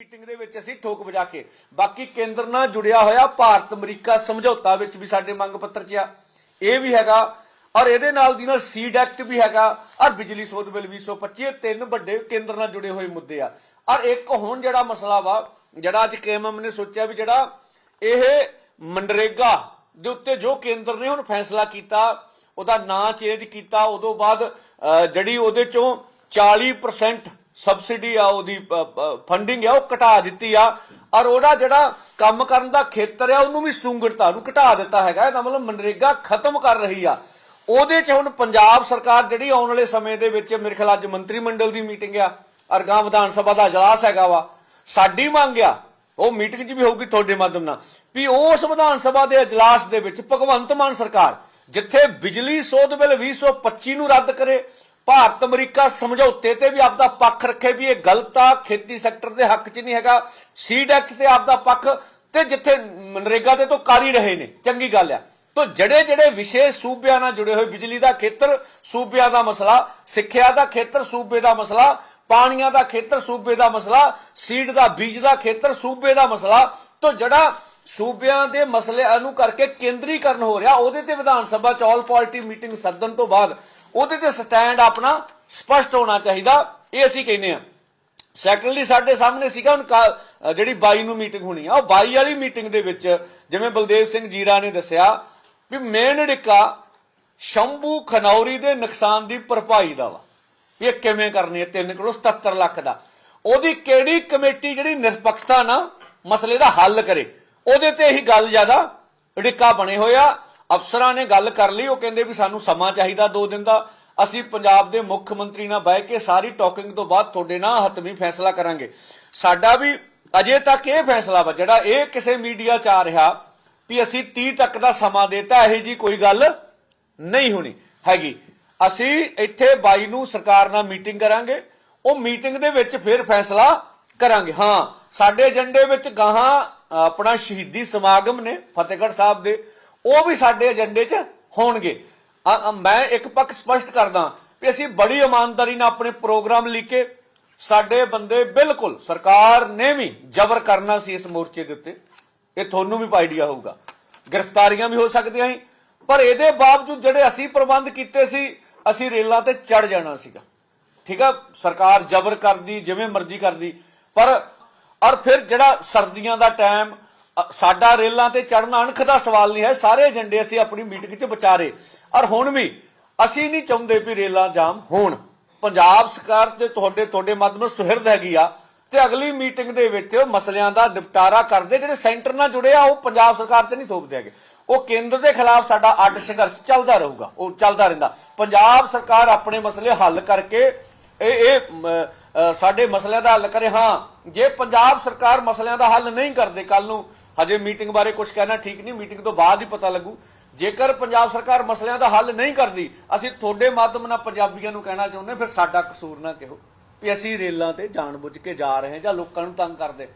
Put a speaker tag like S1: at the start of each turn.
S1: Meeting ਦੇ ਵਿੱਚ ਅਸੀਂ ਠੋਕ ਵਜਾ ਕੇ, ਬਾਕੀ ਕੇਂਦਰ ਨਾਲ ਜੁੜਿਆ ਹੋਇਆ ਭਾਰਤ ਅਮਰੀਕਾ ਸਮਝੌਤਾ ਵਿੱਚ ਵੀ ਸਾਡੇ ਮੰਗ ਪੱਤਰ 'ਚ ਆ। ਇਹ ਵੀ ਹੈਗਾ, ਔਰ ਇਹਦੇ ਨਾਲ ਦੀ ਨਾਲ ਸੀਡ ਐਕਟ ਵੀ ਹੈਗਾ, ਔਰ ਬਿਜਲੀ ਸੋਧ ਬਿੱਲ 2025 ਤਿੰਨ ਵੱਡੇ ਕੇਂਦਰ ਨਾਲ ਜੁੜੇ ਹੋਏ ਮੁੱਦੇ ਆ। ਔਰ ਇੱਕ ਹੁਣ ਜਿਹੜਾ ਮਸਲਾ ਵਾ, ਜਿਹੜਾ ਅੱਜ ਕੇਐਮਐਮ ਨੇ ਸੋਚਿਆ ਵੀ ਜਿਹੜਾ ਇਹ ਮਨਰੇਗਾ ਦੇ ਉੱਤੇ ਜੋ ਕੇਂਦਰ ਨੇ ਹੁਣ ਫੈਸਲਾ ਕੀਤਾ, ਉਹਦਾ ਨਾਂ ਚੇਂਜ ਕੀਤਾ, ਉਦੋਂ ਬਾਅਦ ਜਿਹੜੀ ਉਹਦੇ ਚੋਂ 40% ਸਬਸਿਡੀ ਆ, ਉਹਦੀ ਫੰਡਿੰਗ ਆ, ਉਹ ਘਟਾ ਦਿੱਤੀ ਆ। ਔਰ ਉਹਦਾ ਜਿਹੜਾ ਕੰਮ ਕਰਨ ਦਾ ਖੇਤਰ ਆ, ਉਹਨੂੰ ਵੀ ਸੁੰਗੜਤਾ ਨੂੰ ਘਟਾ ਦਿੱਤਾ ਹੈਗਾ। ਇਹਦਾ ਮਤਲਬ ਮਨਰੇਗਾ ਖਤਮ ਕਰ ਰਹੀ ਆ। ਉਹਦੇ ਚ ਹੁਣ ਪੰਜਾਬ ਸਰਕਾਰ ਜਿਹੜੀ ਆਉਣ ਵਾਲੇ ਸਮੇਂ ਦੇ ਵਿੱਚ, ਮੇਰੇ ਖਿਆਲ ਅੱਜ ਮੰਤਰੀ ਮੰਡਲ ਦੀ ਮੀਟਿੰਗ ਆ, ਅਰਗਾਂ ਵਿਧਾਨ ਸਭਾ ਦਾ ਇਜਲਾਸ ਹੈਗਾ ਵਾ। ਸਾਡੀ ਮੰਗ ਆ, ਉਹ ਮੀਟਿੰਗ 'ਚ ਵੀ ਹੋਊਗੀ ਤੁਹਾਡੇ ਮਾਧਿਅਮ ਨਾਲ, ਵੀ ਉਸ ਵਿਧਾਨ ਸਭਾ ਦੇ ਇਜਲਾਸ ਦੇ ਵਿੱਚ ਭਗਵੰਤ ਮਾਨ ਸਰਕਾਰ, ਜਿੱਥੇ ਬਿਜਲੀ ਸੋਧ ਬਿੱਲ 2025 ਨੂੰ ਰੱਦ ਕਰੇ ਭਾਰਤ ਅਮਰੀਕਾ ਸਮਝੌਤੇ ਤੇ ਵੀ ਆਪਦਾ ਪੱਖ ਰੱਖੇ ਵੀ ਇਹ ਗਲਤ ਆ, ਖੇਤੀ ਸੈਕਟਰ ਦੇ ਹੱਕ 'ਚ ਨਹੀਂ ਹੈਗਾ ਸੀਡ ਐਕਟ ਤੇ ਆਪਦਾ ਪੱਖ, ਤੇ ਜਿੱਥੇ ਮਨਰੇਗਾ ਦੇ ਤੋਂ ਕਾਰੀ ਰਹੇ ਨੇ, ਚੰਗੀ ਗੱਲ ਆ। ਤੋ ਜਿਹੜੇ ਜਿਹੜੇ ਵਿਸ਼ੇ ਸੂਬਿਆਂ ਨਾਲ ਜੁੜੇ ਹੋਏ, ਬਿਜਲੀ ਦਾ ਖੇਤਰ ਸੂਬਿਆਂ ਦਾ ਮਸਲਾ, ਸਿੱਖਿਆ ਦਾ ਖੇਤਰ ਸੂਬੇ ਦਾ ਮਸਲਾ, ਪਾਣੀਆਂ ਦਾ ਖੇਤਰ ਸੂਬੇ ਦਾ ਮਸਲਾ ਸੀਡ ਦਾ ਬੀਜ ਦਾ ਖੇਤਰ ਸੂਬੇ ਦਾ ਮਸਲਾ, ਤੋ ਜਿਹੜਾ ਸੂਬਿਆਂ ਦੇ ਮਸਲਿਆਂ ਨੂੰ ਕਰਕੇ ਕੇਂਦਰੀਕਰਨ ਹੋ ਰਿਹਾ, ਉਹਦੇ ਤੇ ਵਿਧਾਨ ਸਭਾ ਚ ਆਲ ਪਾਰਟੀ ਮੀਟਿੰਗ ਸੱਦਣ ਤੋਂ ਬਾਅਦ ਉਹਦੇ ਤੇ ਸਟੈਂਡ ਆਪਣਾ ਸਪਸ਼ਟ ਹੋਣਾ ਚਾਹੀਦਾ, ਇਹ ਅਸੀਂ ਕਹਿੰਦੇ ਆ ਸੈਕਟਰਲੀ ਸਾਡੇ ਸਾਹਮਣੇ ਸੀਗਾ, ਹੁਣ ਜਿਹੜੀ 22 ਨੂੰ ਮੀਟਿੰਗ ਹੋਣੀ ਆ, ਉਹ 22 ਵਾਲੀ ਮੀਟਿੰਗ ਦੇ ਵਿੱਚ ਜਿਵੇਂ ਬਲਦੇਵ ਸਿੰਘ ਜੀਰਾ ਨੇ ਦੱਸਿਆ ਵੀ ਮੇਨ ਡਿੱਕਾ ਸ਼ੰਭੂ ਖਨੌਰੀ ਦੇ ਨੁਕਸਾਨ ਦੀ ਭਰਪਾਈ ਦਾ ਵਾ, ਵੀ ਇਹ ਕਿਵੇਂ ਕਰਨੀ ਹੈ 3 ਕਰੋੜ 77 ਲੱਖ ਦਾ। ਉਹਦੀ ਕਿਹੜੀ ਕਮੇਟੀ ਜਿਹੜੀ ਨਿਰਪੱਖਤਾ ਨਾ ਮਸਲੇ ਦਾ ਹੱਲ ਕਰੇ, ਉਹਦੇ ਤੇ ਹੀ ਗੱਲ ਜ਼ਿਆਦਾ ਡਿੱਕਾ ਬਣੇ ਹੋਇਆ ਅਫਸਰਾਂ ਨੇ ਗੱਲ ਕਰ ਲਈ, ਉਹ ਕਹਿੰਦੇ ਵੀ ਸਾਨੂੰ ਸਮਾਂ ਚਾਹੀਦਾ 2 ਦਿਨ ਦਾ। ਅਸੀਂ ਪੰਜਾਬ ਦੇ ਮੁੱਖ ਮੰਤਰੀ ਨਾਲ ਬਹਿ ਕੇ ਸਾਰੀ ਟਾਕਿੰਗ ਤੋਂ ਬਾਅਦ ਤੁਹਾਡੇ ਨਾਲ ਹਤਮੀ ਫੈਸਲਾ ਕਰਾਂਗੇ। ਸਾਡਾ ਵੀ ਅਜੇ ਤੱਕ ਇਹ ਫੈਸਲਾ ਵਾ, ਜਿਹੜਾ ਇਹ ਕਿਸੇ ਮੀਡੀਆ ਚ ਆ ਰਿਹਾ ਵੀ ਅਸੀਂ 30 ਤੱਕ ਦਾ ਸਮਾਂ ਦੇਤਾ, ਇਹ ਜੀ ਕੋਈ ਗੱਲ ਨਹੀਂ ਹੋਣੀ ਹੈਗੀ। ਅਸੀਂ ਇੱਥੇ ਬਾਈ ਨੂੰ ਸਰਕਾਰ ਨਾਲ ਮੀਟਿੰਗ ਕਰਾਂਗੇ, ਉਹ ਮੀਟਿੰਗ ਦੇ ਵਿੱਚ ਫਿਰ ਫੈਸਲਾ ਕਰਾਂਗੇ। ਹਾਂ, ਸਾਡੇ ਏਜੰਡੇ ਵਿੱਚ ਗਾਹਾਂ ਆਪਣਾ ਸ਼ਹੀਦੀ ਸਮਾਗਮ ਨੇ ਫਤਿਹਗੜ੍ਹ ਸਾਹਿਬ ਦੇ। ਉਹ ਵੀ ਸਾਡੇ ਏਜੰਡੇ 'ਚ ਹੋਣਗੇ। ਮੈਂ ਇੱਕ ਪੱਖ ਸਪਸ਼ਟ ਕਰਦਾ ਵੀ ਅਸੀਂ ਬੜੀ ਇਮਾਨਦਾਰੀ ਨਾਲ ਆਪਣੇ ਪ੍ਰੋਗਰਾਮ ਲਿਖੇ ਸਾਡੇ ਬੰਦੇ ਬਿਲਕੁਲ ਸਰਕਾਰ ਨੇ ਵੀ ਜ਼ਬਰ ਕਰਨਾ ਸੀ ਇਸ ਮੋਰਚੇ ਦੇ ਉੱਤੇ। ਇਹ ਤੁਹਾਨੂੰ ਵੀ ਆਈਡੀਆ ਹੋਊਗਾ। ਗ੍ਰਿਫਤਾਰੀਆਂ ਵੀ ਹੋ ਸਕਦੀਆਂ ਸੀ, ਪਰ ਇਹਦੇ ਬਾਵਜੂਦ ਜਿਹੜੇ ਅਸੀਂ ਪ੍ਰਬੰਧ ਕੀਤੇ ਸੀ, ਅਸੀਂ ਰੇਲਾਂ ਤੇ ਚੜ ਜਾਣਾ ਸੀਗਾ। ਠੀਕ ਆ? ਸਰਕਾਰ ਜ਼ਬਰ ਕਰਦੀ, ਜਿਵੇਂ ਮਰਜ਼ੀ ਕਰਦੀ। ਪਰ ਔਰ ਫਿਰ ਜਿਹੜਾ ਸਰਦੀਆਂ ਦਾ ਟਾਈਮ ਸਾਡਾ ਰੇਲਾਂ ਤੇ ਚੜਨਾ ਅਣਖ ਦਾ ਸਵਾਲ ਨਹੀਂ ਹੈ, ਸਾਰੇ ਏਜੰਡੇ ਅਸੀਂ ਆਪਣੀ ਮੀਟਿੰਗ 'ਚ ਵਿਚਾਰੇ। ਔਰ ਹੁਣ ਵੀ ਅਸੀਂ ਨਹੀਂ ਚਾਹੁੰਦੇ ਵੀ ਰੇਲਾਂ ਜਾਮ ਹੋਣ। ਪੰਜਾਬ ਸਰਕਾਰ ਤੇ ਤੁਹਾਡੇ ਤੁਹਾਡੇ ਮਾਧਿਅਮ ਸੁਹਿਰਦ ਹੈਗੀ ਆ ਤੇ ਅਗਲੀ ਮੀਟਿੰਗ ਦੇ ਵਿੱਚ ਮਸਲਿਆਂ ਦਾ ਨਿਪਟਾਰਾ ਕਰਦੇ, ਜਿਹੜੇ ਸੈਂਟਰ ਨਾਲ ਜੁੜੇ ਆ, ਉਹ ਪੰਜਾਬ ਸਰਕਾਰ ਤੇ ਨਹੀਂ ਥੋਪਦੇ ਹੈਗੇ। ਉਹ ਕੇਂਦਰ ਦੇ ਖਿਲਾਫ ਸਾਡਾ ਅੱਡ ਸੰਘਰਸ਼ ਚੱਲਦਾ ਰਹੂਗਾ, ਉਹ ਚੱਲਦਾ ਰਹਿੰਦਾ। ਪੰਜਾਬ ਸਰਕਾਰ ਆਪਣੇ ਮਸਲੇ ਹੱਲ ਕਰਕੇ, ਇਹ ਇਹ ਸਾਡੇ ਮਸਲਿਆਂ ਦਾ ਹੱਲ ਕਰੇ। ਹਾਂ, ਜੇ ਪੰਜਾਬ ਸਰਕਾਰ ਮਸਲਿਆਂ ਦਾ ਹੱਲ ਨਹੀਂ ਕਰਦੇ ਕੱਲ ਨੂੰ ਹਜੇ ਮੀਟਿੰਗ ਬਾਰੇ ਕੁਝ ਕਹਿਣਾ ਠੀਕ ਨਹੀਂ, ਮੀਟਿੰਗ ਤੋਂ ਬਾਅਦ ਹੀ ਪਤਾ ਲੱਗੂ। ਜੇਕਰ ਪੰਜਾਬ ਸਰਕਾਰ ਮਸਲਿਆਂ ਦਾ ਹੱਲ ਨਹੀਂ ਕਰਦੀ, ਅਸੀਂ ਤੁਹਾਡੇ ਮਾਧਿਅਮ ਨਾਲ ਪੰਜਾਬੀਆਂ ਨੂੰ ਕਹਿਣਾ ਚਾਹੁੰਦੇ ਫਿਰ ਸਾਡਾ ਕਸੂਰ ਨਾ ਕਿਹੋ। ਵੀ ਅਸੀਂ ਰੇਲਾਂ ਤੇ ਜਾਣਬੁੱਝ ਕੇ ਜਾ ਰਹੇ ਹਾਂ ਜਾਂ ਲੋਕਾਂ ਨੂੰ ਤੰਗ ਕਰਦੇ।